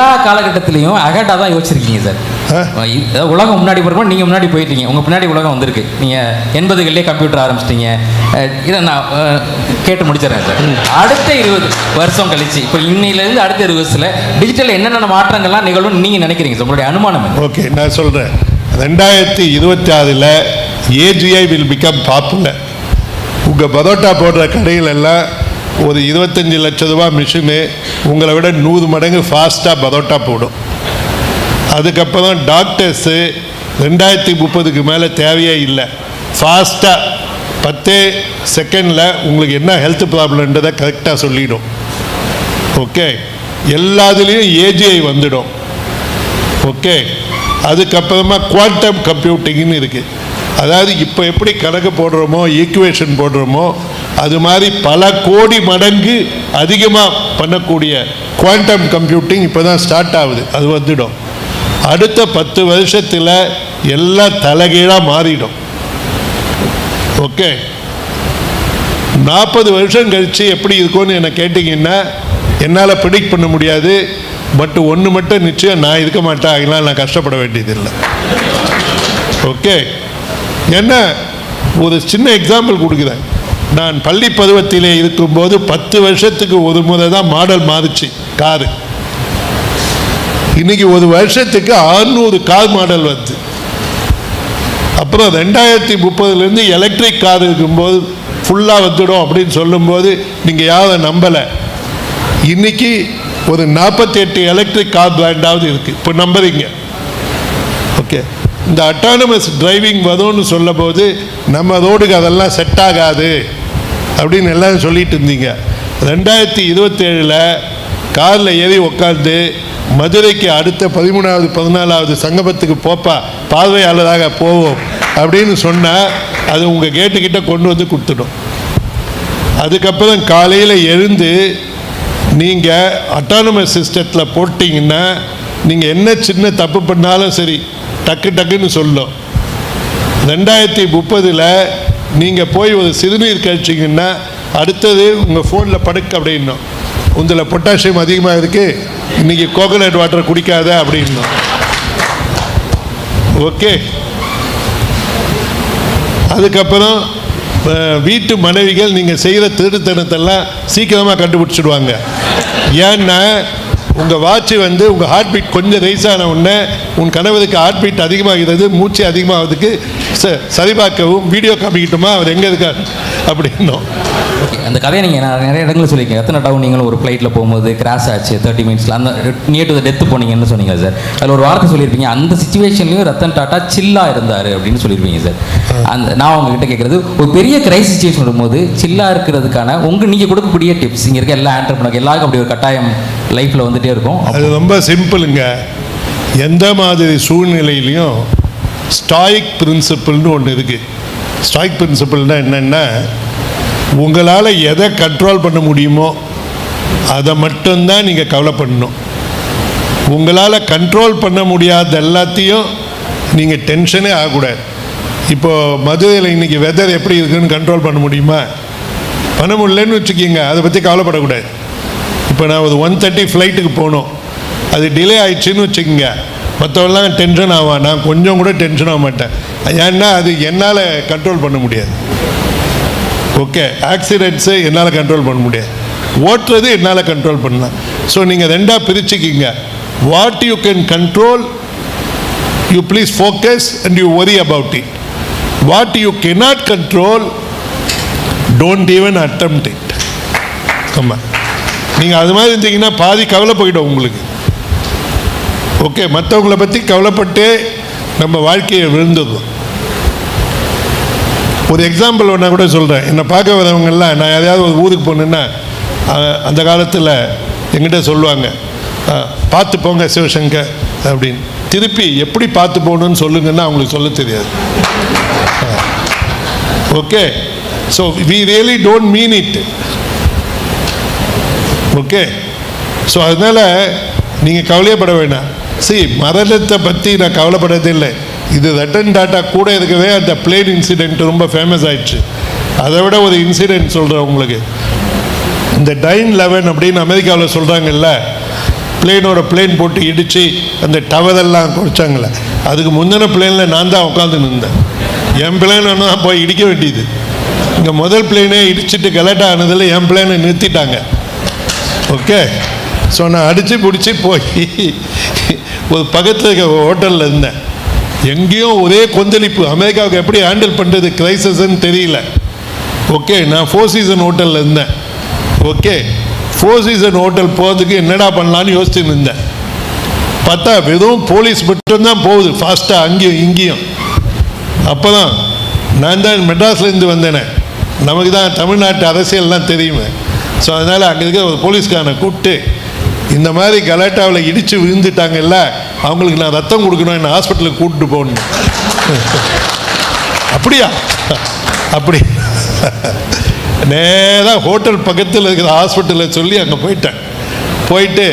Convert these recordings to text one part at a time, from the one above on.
எல்லா காலகட்டத்திலையும் அகட்டாக தான் யோசிச்சிருக்கீங்க சார். உலகம் முன்னாடி போகிறப்போ நீங்கள் முன்னாடி போயிட்டீங்க. உங்கள் பின்னாடி உலகம் வந்திருக்கு. நீங்கள் எண்பதுகளிலே கம்ப்யூட்டர் ஆரம்பிச்சிட்டீங்க. இதை நான் கேட்டு முடிச்சிடறேன் சார். அடுத்த இருபது வருஷம் கழிச்சு இப்போ இன்னையிலேருந்து அடுத்த இருபது வருஷத்தில் டிஜிட்டல் என்னென்ன மாற்றங்கள்லாம் நிகழும் நீங்கள் நினைக்கிறீங்க சார்? உங்களுடைய அனுமானம் ஓகே நான் சொல்கிறேன் ரெண்டாயிரத்தி இருபத்தி ஆறில் ஏஜிஐ வில் பிகம் பாப்புலர் உங்கள் பரோட்டா போடுற கடைகள் எல்லாம் ஒரு இருபத்தஞ்சி லட்ச ரூபா மிஷினு உங்களை விட நூறு மடங்கு ஃபாஸ்ட்டாக பரோட்டா போடும். அதுக்கப்புறம் டாக்டர்ஸு ரெண்டாயிரத்தி முப்பதுக்கு மேலே தேவையே இல்லை. ஃபாஸ்ட்டாக பத்தே செகண்டில் உங்களுக்கு என்ன ஹெல்த் ப்ராப்ளம்ன்றதை கரெக்டாக சொல்லிடும். ஓகே எல்லாத்துலேயும் ஏஜிஐ வந்துடும். ஓகே அதுக்கப்புறமா குவாண்டம் கம்ப்யூட்டிங்னு இருக்குது அதாவது இப்போ எப்படி கணக்கு போடுறோமோ ஈக்குவேஷன் போடுறோமோ அது மாதிரி பல கோடி மடங்கு அதிகமாக பண்ணக்கூடிய குவாண்டம் கம்ப்யூட்டிங் இப்போ தான் ஸ்டார்ட் ஆகுது. அது வந்துடும். அடுத்த பத்து வருஷத்தில் எல்லாம் தலைகீழாக மாறிடும். ஓகே? நாற்பது வருஷம் கழித்து எப்படி இருக்கும்னு என்னை கேட்டிங்கன்னா என்னால் ப்ரிடிக்ட் பண்ண முடியாது. பட் ஒன்று மட்டும் நிச்சயம் நான் இருக்க மாட்டேன். அதெல்லாம் நான் கஷ்டப்பட வேண்டியதில்லை. ஓகே? என்ன? ஒரு சின்ன எக்ஸாம்பிள் கொடுக்குறேன். நான் பள்ளி பருவத்திலே இருக்கும்போது பத்து வருஷத்துக்கு ஒரு முறை தான் மாடல் மாறுச்சு காரு. இன்னைக்கு ஒரு வருஷத்துக்கு 600 கார் மாடல் வருது. அப்புறம் ரெண்டாயிரத்தி முப்பதுலேருந்து எலக்ட்ரிக் கார் இருக்கும்போது ஃபுல்லாக வந்துடும் அப்படின்னு சொல்லும்போது நீங்கள் யாரும் நம்பலை. இன்னைக்கு ஒரு நாற்பத்தெட்டு எலக்ட்ரிக் கார் பிராண்டாவது இருக்குது இப்போ நம்புறீங்க. ஓகே இந்த அட்டானமஸ் டிரைவிங் வரும்னு சொல்லும்போது நம்ம ரோடுக்கு அதெல்லாம் செட் ஆகாது. அப்படின்னு எல்லாம் சொல்லிட்டு இருந்தீங்க. ரெண்டாயிரத்தி இருபத்தேழில் காரில் ஏறி உட்காந்து மதுரைக்கு அடுத்த பதிமூணாவது பதினாலாவது சங்கமத்துக்கு போப்பா பார்வையாளராக போவோம் அப்படின்னு சொன்னால் அது உங்கள் கேட்டுக்கிட்ட கொண்டு வந்து கொடுத்துடும். அதுக்கப்புறம் காலையில் எழுந்து நீங்கள் அட்டானமஸ் சிஸ்டத்தில் போட்டிங்கன்னா நீங்கள் என்ன சின்ன தப்பு பண்ணாலும் சரி டக்கு டக்குன்னு சொல்லும். ரெண்டாயிரத்தி முப்பதில் நீங்கள் போய் ஒரு சிறுநீர் கழிச்சிங்கன்னா அடுத்தது உங்கள் ஃபோனில் படுக்க அப்படின்னும். உந்தில் பொட்டாசியம் அதிகமாக இருக்குது இன்றைக்கி கோகோனட் வாட்டர் குடிக்காத அப்படின்னும். ஓகே அதுக்கப்புறம் வீட்டு மனைவிகள் நீங்கள் செய்கிற திருட்டுத்தனத்தெல்லாம் சீக்கிரமாக கண்டுபிடிச்சிடுவாங்க. ஏன்னா உங்கள் வாட்ச் வந்து உங்கள் ஹார்ட் பீட் கொஞ்சம் ரைஸ் ஆன உடனே உன் கணவருக்கு ஹார்ட் பீட் அதிகமாகிறது மூச்சு அதிகமாகிறதுக்கு ச சரிபார்க்கவும் வீடியோ காமிக்கிட்டோமா? அவர் எங்கே இருக்கார்? அப்படின்னும் ஓகே அந்த கதையை நீங்கள் நிறைய இடங்களில் சொல்லியிருக்கீங்க. எத்தனை டவுன் நீங்களும் ஒரு ஃப்ளைட்டில் போகும்போது கிராஷ் ஆச்சு தேர்ட்டி மினிட்ஸில் அந்த நியர் டு டெத்து போனீங்கன்னு சொன்னீங்க சார் அதில் ஒரு வார்த்தை சொல்லியிருப்பீங்க அந்த சுச்சுவேஷன்லையும் ரத்தன் டாட்டா சில்லாக இருந்தார் அப்படின்னு சொல்லியிருப்பீங்க சார் அந்த நான் உங்ககிட்ட கேட்குறது ஒரு பெரிய கிரைசிஸ் சுச்சுவேஷன் வரும்போது சில்லாக இருக்கிறதுக்கான உங்கள் நீங்கள் கொடுக்கக்கூடிய டிப்ஸ் இங்கே இருக்க எல்லா ஆண்டர்பனருக்கு எல்லாருக்கும் அப்படி ஒரு கட்டாயம் லைஃப்பில் வந்துட்டே இருக்கும். அது ரொம்ப சிம்பிளுங்க எந்த மாதிரி சூழ்நிலையிலையும் ஸ்டாயிக் பிரின்சிபிள்னு ஒன்று இருக்குது ஸ்டாயிக் பிரின்சிபல்னால் என்னென்னா உங்களால் எதை கண்ட்ரோல் பண்ண முடியுமோ அதை மட்டும்தான் நீங்கள் கவலைப்படணும். உங்களால் கண்ட்ரோல் பண்ண முடியாத எல்லாத்தையும் நீங்கள் டென்ஷனே ஆகக்கூடாது. இப்போது மதுரையில் இன்றைக்கி வெதர் எப்படி இருக்குன்னு கண்ட்ரோல் பண்ண முடியுமா? பண்ண முடியலன்னு வச்சுக்கிங்க அதை பற்றி கவலைப்படக்கூடாது. இப்போ நான் ஒரு ஒன் தேர்ட்டி ஃப்ளைட்டுக்கு போகணும் அது டிலே ஆயிடுச்சுன்னு வச்சுக்கோங்க. மற்றவெல்லாம் டென்ஷன் ஆவான். நான் கொஞ்சம் கூட டென்ஷன் ஆக மாட்டேன். ஏன்னா அது என்னால் கண்ட்ரோல் பண்ண முடியாது. ஓகே ஆக்சிடென்ட்ஸு என்னால் கண்ட்ரோல் பண்ண முடியாது. ஓட்டுறது என்னால் கண்ட்ரோல் பண்ணலாம் ஸோ நீங்கள் ரெண்டாக பிரிச்சுக்கிங்க. What you can control you please focus and you worry about it what you cannot control don't even attempt it ஆமாம் நீங்கள் அது மாதிரி இருந்தீங்கன்னா பாதி கவலை போயிடும் உங்களுக்கு. ஓகே மற்றவங்கள பற்றி கவலைப்பட்டே நம்ம வாழ்க்கையை விழுந்துடும் ஒரு எக்ஸாம்பிள் ஒன்றா கூட சொல்கிறேன் என்னை பார்க்க வரவங்கெல்லாம் நான் எதையாவது ஒரு ஊருக்கு போனேன்னா அந்த காலத்தில் எங்கிட்ட சொல்லுவாங்க பார்த்து போங்க சிவசங்கர் அப்படின்னு. திருப்பி எப்படி பார்த்து போகணும்னு சொல்லுங்கன்னா அவங்களுக்கு சொல்ல தெரியாது. Okay. So we really don't mean it okay. So அதனால் நீங்கள் கவலையப்பட வேண்டாம் சி மரணத்தை பற்றி நான் கவலைப்படுறதில்லை. இது ரட்டன் டாட்டா கூட இருக்கவே அந்த பிளேன் இன்சிடெண்ட் ரொம்ப ஃபேமஸ் ஆயிடுச்சு. அதை விட ஒரு இன்சிடெண்ட் சொல்கிறேன் உங்களுக்கு. இந்த டைன் லெவன் அப்படின்னு அமெரிக்காவில் சொல்கிறாங்கல்ல பிளேனோட பிளேன் போட்டு இடித்து அந்த டவரெல்லாம் குறைச்சாங்களே அதுக்கு முந்தின பிளேனில் நான் தான் உட்காந்து நின்றேன் என் பிளேன் தான் போய் இடிக்க வேண்டியது. இங்கே முதல் பிளேனே இடிச்சிட்டு கலெக்ட் ஆனதில் என் பிளேனை நிறுத்திட்டாங்க. ஓகே ஸோ நான் அடித்து பிடிச்சி போய் ஒரு பக்கத்தில் இருக்க ஹோட்டலில் இருந்தேன். எங்கேயும் ஒரே கொந்தளிப்பு. அமெரிக்காவுக்கு எப்படி ஹேண்டில் பண்ணுறது கிரைசஸ்ன்னு தெரியல. ஓகே நான் ஃபோர் சீசன் ஹோட்டலில் இருந்தேன். ஓகே ஃபோர் சீசன் ஹோட்டல் போகிறதுக்கு என்னடா பண்ணலான்னு யோசிச்சுட்டு இருந்தேன். பார்த்தா வெறும் போலீஸ் மட்டும்தான் போகுது. ஃபாஸ்ட்டாக அங்கேயும் இங்கேயும். அப்போ தான் நான் தான் மெட்ராஸ்லேருந்து வந்தேனே. நமக்கு தான் தமிழ்நாட்டு அரசியல்லாம் தெரியுமே. ஸோ அதனால் அங்கே இருக்க ஒரு போலீஸ்காரனை கூப்பிட்டு இந்த மாதிரி கலாட்டாவில் இடித்து விழுந்துட்டாங்கல்ல அவங்களுக்கு நான் ரத்தம் கொடுக்கணும் என்ன ஹாஸ்பிட்டலுக்கு கூப்பிட்டு போகணும். அப்படியா? அப்படி. நேராக ஹோட்டல் பக்கத்தில் இருக்கிற ஹாஸ்பிட்டலில் சொல்லி அங்கே போயிட்டேன். போயிட்டு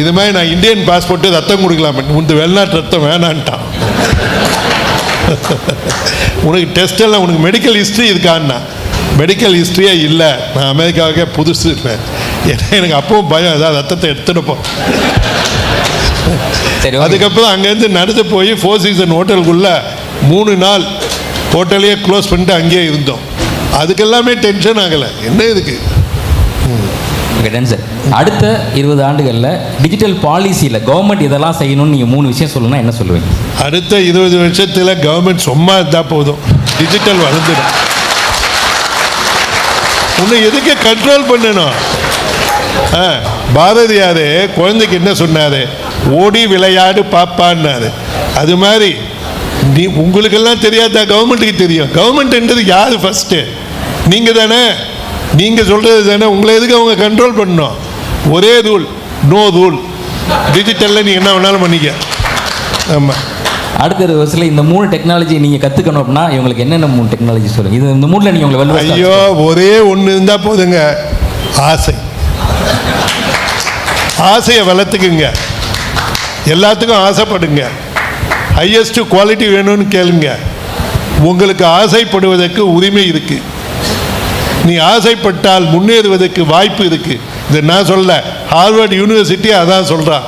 இது மாதிரி நான் இந்தியன் பாஸ்போர்ட்டு ரத்தம் கொடுக்கலாம் உனது வெளிநாட்டு ரத்தம் வேணான்ட்டான். உனக்கு டெஸ்ட் எல்லாம் உனக்கு மெடிக்கல் ஹிஸ்ட்ரி இருக்கான்னா மெடிக்கல் ஹிஸ்ட்ரியே இல்லை நான் அமெரிக்காவுக்கே புதுசு எனக்கு அப்பவும் பயம். ஏதாவது ரத்தத்தை எடுத்துடுப்போம். அதுக்கப்புறம் அங்கேருந்து நடந்து போய் ஃபோர் சீசன் ஹோட்டலுக்குள்ள மூணு நாள் ஹோட்டலையே க்ளோஸ் பண்ணிட்டு அங்கேயே இருந்தோம். அதுக்கெல்லாமே டென்ஷன் ஆகலை. என்ன இதுக்கு? சார் அடுத்த இருபது ஆண்டுகளில் டிஜிட்டல் பாலிசியில் கவர்மெண்ட் இதெல்லாம் செய்யணும்னு நீங்கள் மூணு விஷயம் சொல்லணும்னா என்ன சொல்லுவீங்க? அடுத்த இருபது வருஷத்தில் கவர்மெண்ட் சும்மா இருந்தால் போதும். டிஜிட்டல் வளர்ந்துடும். உன்னை எதுக்கு கண்ட்ரோல் பண்ணணும்? பாரதியார் குழந்தைக்கு என்ன சொன்னார்? ஓடி விளையாடு பாப்பான்னாரு. அது மாதிரி நீ உங்களுக்கெல்லாம் தெரியாதா? கவர்மெண்ட்டுக்கு தெரியும். கவர்மெண்ட்ன்றது யார் ஃபஸ்ட்டு நீங்கள் தானே? நீங்கள் சொல்கிறது தானே? உங்களை எதுக்கு அவங்க கண்ட்ரோல் பண்ணணும்? ஒரே ரூல் நோ ரூல் டிஜிட்டலில் நீ என்ன வேணாலும் பண்ணிக்க. ஆமாம் அடுத்த வருஷத்தில் இந்த மூணு டெக்னாலஜி நீங்கள் கற்றுக்கணும் அப்படின்னா இவங்களுக்கு என்னென்ன மூணு டெக்னாலஜி சொல்லுங்கள் இது இந்த மூணில் நீங்கள் உங்களை ஐயோ ஒரே ஒன்று இருந்தால் போதுங்க. ஆசை. ஆசையை வளர்த்துக்குங்க. எல்லாத்துக்கும் ஆசைப்படுங்க. ஹையஸ்ட் குவாலிட்டி வேணும்னு கேளுங்க. உங்களுக்கு ஆசைப்படுவதற்கு உரிமை இருக்கு. நீ ஆசைப்பட்டால் முன்னேறுவதற்கு வாய்ப்பு இருக்கு. இது நான் சொல்ல ஹார்வர்ட் யூனிவர்சிட்டி அதான் சொல்கிறான்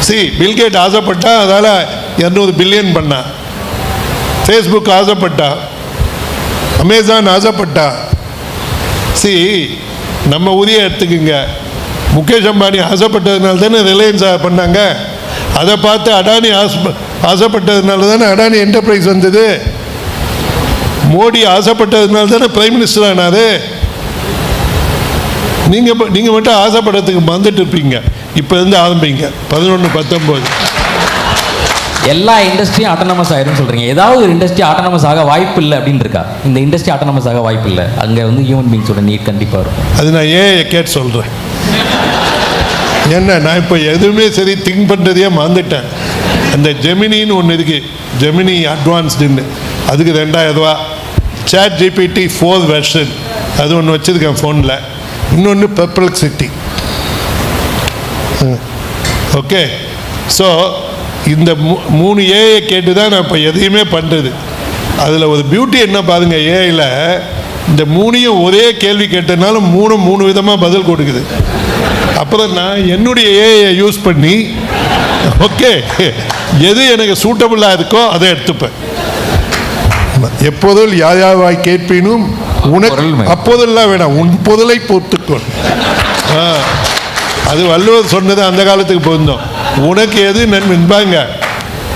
சி பில்கேட் ஆசைப்பட்டா அதால் இரநூறு பில்லியன் பண்ணான் ஃபேஸ்புக் ஆசைப்பட்டா. அமேசான் ஆசைப்பட்டா. சி நம்ம உரிய எடுத்துக்குங்க. முகேஷ் அம்பானி ஆசைப்பட்டதுனால தானே ரிலையன்ஸ் பண்ணாங்க. அதை பார்த்து அடானி ஆசை ஆசைப்பட்டதுனால தானே அடானி என்டர்பிரைஸ் வந்தது. மோடி ஆசைப்பட்டதுனால தானே பிரைம் மினிஸ்டர் ஆனாரு. நீங்கள் நீங்கள் மட்டும் ஆசைப்படுறதுக்கு மறந்துட்டு இருப்பீங்க. இப்போ இருந்து ஆரம்பிங்க. பதினொன்று பத்தொம்போது. எல்லா இண்டஸ்ட்ரியும் ஆட்டோனமஸ் ஆயிரும் சொல்கிறீங்க ஏதாவது ஒரு இண்டஸ்ட்ரி ஆட்டோனமஸ் ஆக வாய்ப்பு இல்லை அப்படின்னு இருக்கா? இந்த இண்டஸ்ட்ரி ஆட்டோனமஸ் ஆக வாய்ப்பு இல்லை. அங்கே வந்து ஹியூமன் பீங்ஸோட நீட் கண்டிப்பாக இருக்கும் அது நான் ஏன் கேட்டு சொல்கிறேன் என்ன நான் இப்போ எதுவுமே சரி திங்க் பண்ணுறதையே மறந்துட்டேன். அந்த ஜெமினின்னு ஒன்று இருக்குது ஜெமினி அட்வான்ஸ்டுன்னு அதுக்கு ரெண்டாயிரம் ரூபா. சேட் ஜிபிடி ஃபோர் வெர்ஷன் அது ஒன்று வச்சுருக்கேன் ஃபோனில் இன்னொன்று பெர்ப்ளெக்சிட்டி ஓகே ஸோ இந்த மூ மூணு ஏஐ கேட்டு தான் நான் இப்போ எதையுமே பண்ணுறது அதில் ஒரு பியூட்டி என்ன பாருங்கள் ஏஐயில் இந்த மூணையும் ஒரே கேள்வி கேட்டனால மூணு மூணு விதமாக பதில் கொடுக்குது. அப்புறம் நான் என்னுடைய ஏஐயை யூஸ் பண்ணி ஓகே எது எனக்கு சூட்டபுளாக இருக்கோ அதை எடுத்துப்பேன். எப்போதும் யாயாவாய் கேட்பினும் உனக்கு. அப்போதெல்லாம் வேணாம் உன் பொருளை பொறுத்துக்கொள். அது வள்ளுவர் சொன்னது அந்த காலத்துக்கு பொருந்தோம். உனக்கு எது நன்மைன்பாங்க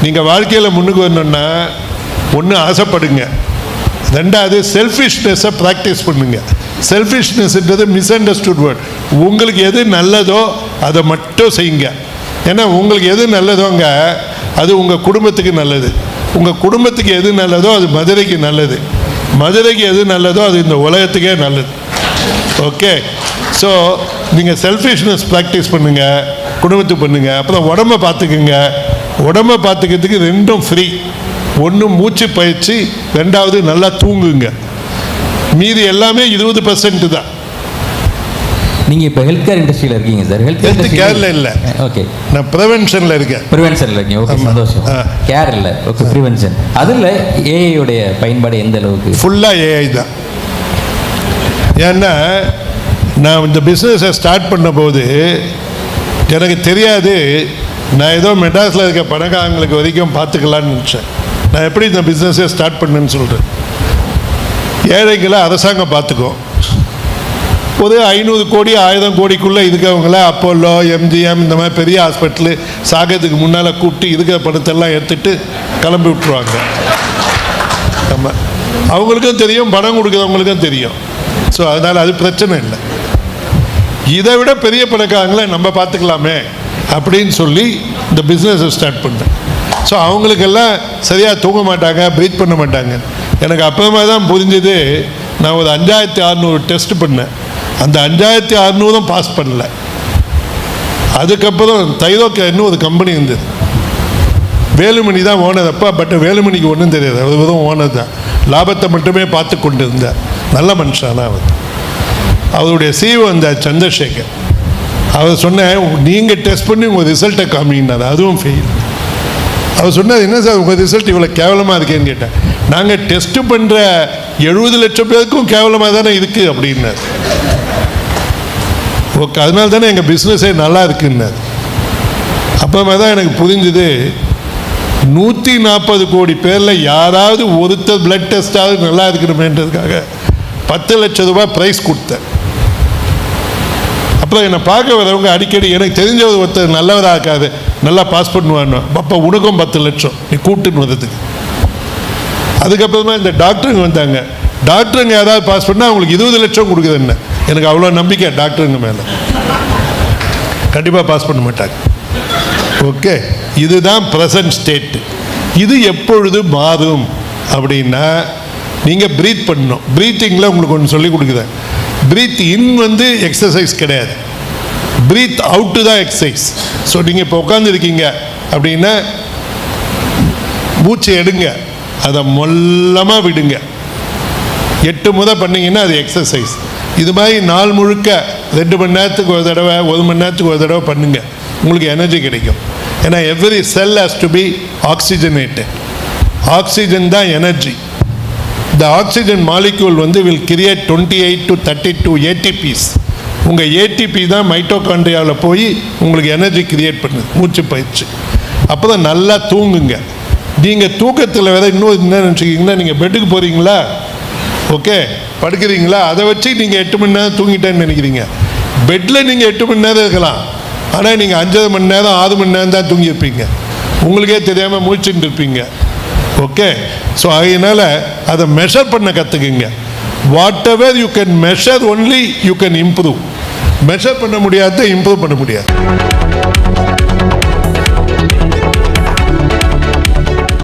நீங்கள் வாழ்க்கையில் முன்னுக்கு வரணுன்னா ஒன்று ஆசைப்படுங்க. ரெண்டாவது செல்ஃபிஷ்னஸை ப்ராக்டிஸ் பண்ணுங்க. செல்ஃபிஷ்னஸ்ன்றது மிஸ் அண்டர்ஸ்டுட் வேர்ட் உங்களுக்கு எது நல்லதோ அதை மட்டும் செய்யுங்க. ஏன்னா உங்களுக்கு எது நல்லதோங்க அது உங்கள் குடும்பத்துக்கு நல்லது. உங்கள் குடும்பத்துக்கு எது நல்லதோ அது மதுரைக்கு நல்லது. மதுரைக்கு எது நல்லதோ அது இந்த உலகத்துக்கே நல்லது. ஓகே ஸோ நீங்கள் செல்ஃபிஷ்னஸ் ப்ராக்டிஸ் பண்ணுங்கள் குடும்பத்துக்கு பண்ணுங்கள் அப்புறம் உடம்ப பார்த்துக்குங்க. உடம்ப பார்த்துக்கிறதுக்கு ரெண்டும் ஃப்ரீ ஒன்று மூச்சு பயிற்சி ரெண்டாவது நல்லா தூங்குங்க. மீதி எல்லாமே இருபது பர்சன்ட் தான். நீங்கள் இப்போ ஹெல்த் கேர் இண்டஸ்ட்ரியில் இருக்கீங்க சார் ஹெல்த் Health care ல இல்ல. ஓகே நான் ப்ரிவென்ஷனில் இருக்கேன். ப்ரிவென்ஷனில் இருக்கீங்க. ஓகே. சந்தோஷம். கேர் இல்லை. ஓகே ப்ரிவென்ஷன் அதில் ஏஐயோடைய பயன்பாடு எந்த அளவுக்கு? ஃபுல்லாக ஏஐ தான். ஏன்னா நான் இந்த பிஸ்னஸை ஸ்டார்ட் பண்ணும்போது எனக்கு தெரியாது நான் ஏதோ மெட்ராஸில் இருக்க பணக்காரங்களுக்கு வரைக்கும் பார்த்துக்கலான்னு நினச்சேன். நான் எப்படி இந்த பிஸ்னஸே ஸ்டார்ட் பண்ணேன்னு சொல்கிறேன் ஏழைகளை அரசாங்கம் பார்த்துக்கும். ஒரு ஐநூறு கோடி ஆயிரம் கோடிக்குள்ளே இருக்கிறவங்கள அப்போலோ எம்ஜிஎம் இந்த மாதிரி பெரிய ஹாஸ்பிட்டலு சாகிறதுக்கு முன்னால் கூப்பிட்டு இருக்கிற பணத்தெல்லாம் எடுத்துட்டு கிளம்பி விட்டுருவாங்க. நம்ம அவங்களுக்கும் தெரியும் பணம் கொடுக்குறவங்களுக்கும் தெரியும். ஸோ அதனால் அது பிரச்சனை இல்லை. இதை விட பெரிய பணக்காரங்களை நம்ம பார்த்துக்கலாமே. அப்படின்னு சொல்லி இந்த பிஸ்னஸை ஸ்டார்ட் பண்ணேன் ஸோ அவங்களுக்கெல்லாம் சரியாக தூங்க மாட்டாங்க ப்ரீத் பண்ண மாட்டாங்க. எனக்கு அப்புறமா தான் புரிஞ்சுது நான் ஒரு அஞ்சாயிரத்தி அறநூறு டெஸ்ட் பண்ணேன். அந்த அஞ்சாயிரத்தி அறநூறும் பாஸ் பண்ணல. அதுக்கப்புறம் தைரோக்கேன்னு ஒரு கம்பெனி இருந்தது. வேலுமணி தான் ஓனர் அப்பா பட் வேலுமணிக்கு ஒன்றும் தெரியாது. அவர் வெறும் ஓனர் தான். லாபத்தை மட்டுமே பார்த்து கொண்டு இருந்தார் நல்ல மனுஷனா அவர். அவருடைய சிஓ அந்த சந்திரசேகர். அவர் சொன்னேன் நீங்கள் டெஸ்ட் பண்ணி உங்கள் ரிசல்ட்டை காமிங்கன்னாரு. அதுவும் ஃபெயில் அவர் சொன்னது என்ன சார் உங்கள் ரிசல்ட் இவ்வளோ கேவலமாக இருக்கேன்னு கேட்டேன். நாங்கள் டெஸ்ட்டு பண்ணுற எழுபது லட்சம் பேருக்கும் கேவலமாக தானே இருக்குது அப்படின்னார். ஓகே அதனால தானே எங்கள் பிஸ்னஸே நல்லா இருக்குன்னார். அப்புறமா தான் எனக்கு புரிஞ்சுது நூற்றி நாற்பது கோடி பேரில் யாராவது ஒருத்தர் பிளட் டெஸ்ட்டாவது நல்லா இருக்கணுமேன்றதுக்காக பத்து லட்சம் ரூபாய் ப்ரைஸ் கொடுத்தேன். அப்புறம் என்னை பார்க்க வரவங்க அடிக்கடி எனக்கு தெரிஞ்சவர் ஒருத்தர் நல்லவராக இருக்காது நல்லா பாஸ் பண்ணுவான்னு அப்போ உனக்கும் பத்து லட்சம். நீ கூட்டுன்னு வந்ததுக்கு அதுக்கப்புறமா இந்த டாக்டருங்க வந்தாங்க. டாக்டருங்க யாராவது பாஸ் பண்ணால் அவங்களுக்கு இருபது லட்சம் கொடுக்குது என்ன? எனக்கு அவ்வளோ நம்பிக்கை டாக்டருங்க மேலே. கண்டிப்பாக பாஸ் பண்ண மாட்டாங்க. ஓகே. இதுதான் ப்ரெசன்ட் ஸ்டேட்டு இது எப்பொழுது மாறும் அப்படின்னா நீங்கள் ப்ரீத் பண்ணணும். ப்ரீத்திங்கில் உங்களுக்கு ஒன்று சொல்லி கொடுக்குறேன். ப்ரீத் இன் வந்து எக்ஸசைஸ் கிடையாது. ப்ரீத் அவுட்டு தான் எக்ஸசைஸ் ஸோ நீங்கள் இப்போ உட்காந்துருக்கீங்க அப்படின்னா மூச்சை எடுங்க. அதை மொல்லமாக விடுங்க. எட்டு முறை பண்ணிங்கன்னா அது எக்ஸசைஸ் இது மாதிரி நாள் முழுக்க ரெண்டு மணி நேரத்துக்கு ஒரு தடவை ஒரு மணி நேரத்துக்கு ஒரு தடவை பண்ணுங்கள் உங்களுக்கு எனர்ஜி கிடைக்கும். ஏன்னா every cell has to be oxygenated oxygen தான் எனர்ஜி இந்த ஆக்சிஜன் மாலிக்யூல் வந்து will create twenty eight to thirty two ATPs உங்கள் ஏடிபி தான் மைட்டோகாண்ட்ரியாவில் போய் உங்களுக்கு எனர்ஜி கிரியேட் பண்ணுது. மூச்சு பயிற்சி. அப்போ தான் நல்லா தூங்குங்க. நீங்கள் தூக்கத்தில் வேற இன்னும் என்ன நினச்சிக்கிங்கன்னா நீங்கள் பெட்டுக்கு போகிறீங்களா ஓகே படுக்கிறீங்களா? அதை வச்சு நீங்கள் எட்டு மணி நேரம் தூங்கிட்டேன்னு நினைக்கிறீங்க. பெட்டில் நீங்கள் எட்டு மணி நேரம் இருக்கலாம். ஆனால் நீங்கள் அஞ்சரை மணி நேரம் ஆறு மணி நேரம் தான் தூங்கியிருப்பீங்க. உங்களுக்கே தெரியாமல் மூச்சுட்டு இருப்பீங்க. ஓகே ஸோ அதனால் அதை மெஷர் பண்ண கற்றுக்குங்க whatever you can measure only you can improve measure பண்ண முடியாத இம்ப்ரூவ் பண்ண முடியாது.